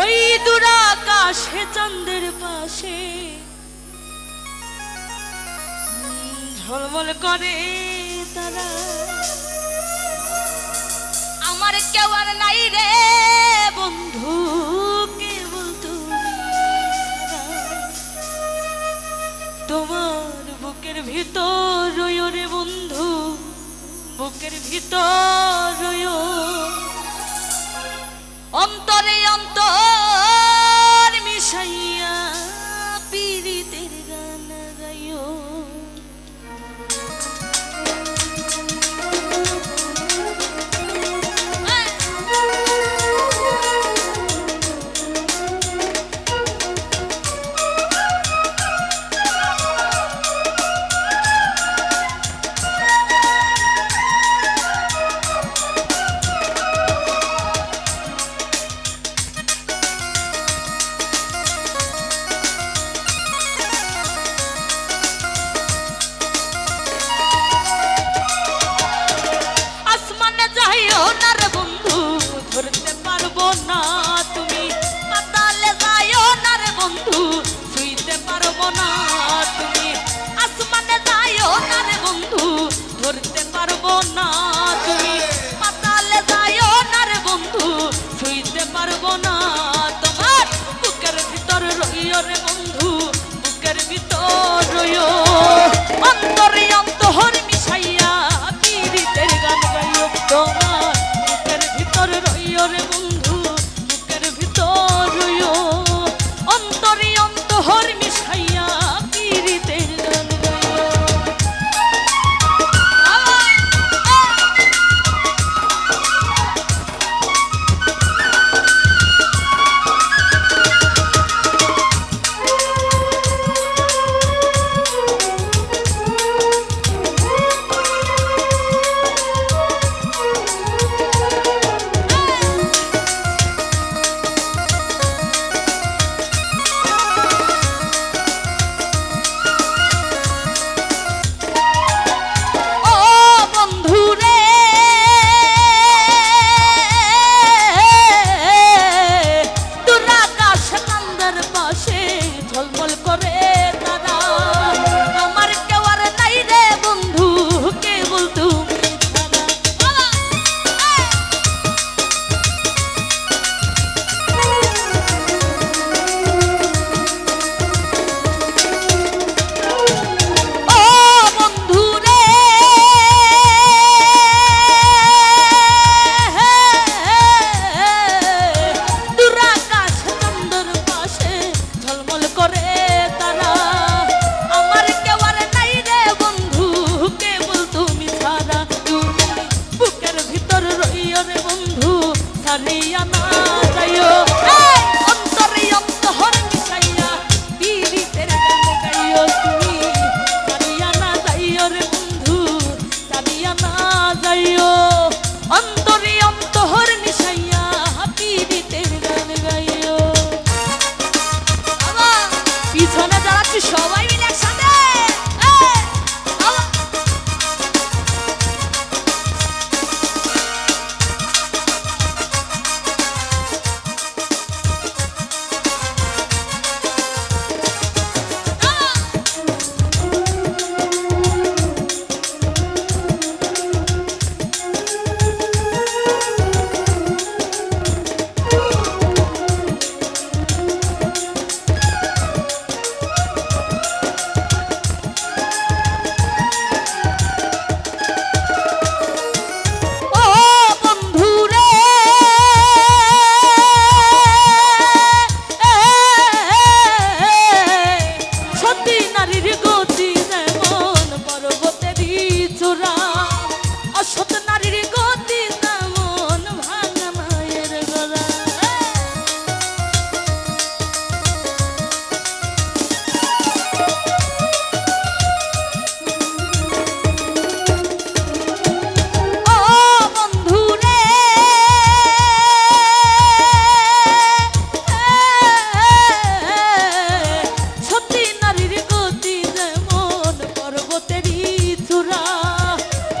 ওই দুরাকাশে চন্দ্রের পাশে। ঝলমল করে তারা। আমার কেউ আর নাই রে বন্ধু, কেবল তোমার বুকের ভিতর রে বন্ধু, বুকের ভিতর রয়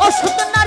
অসুন্দর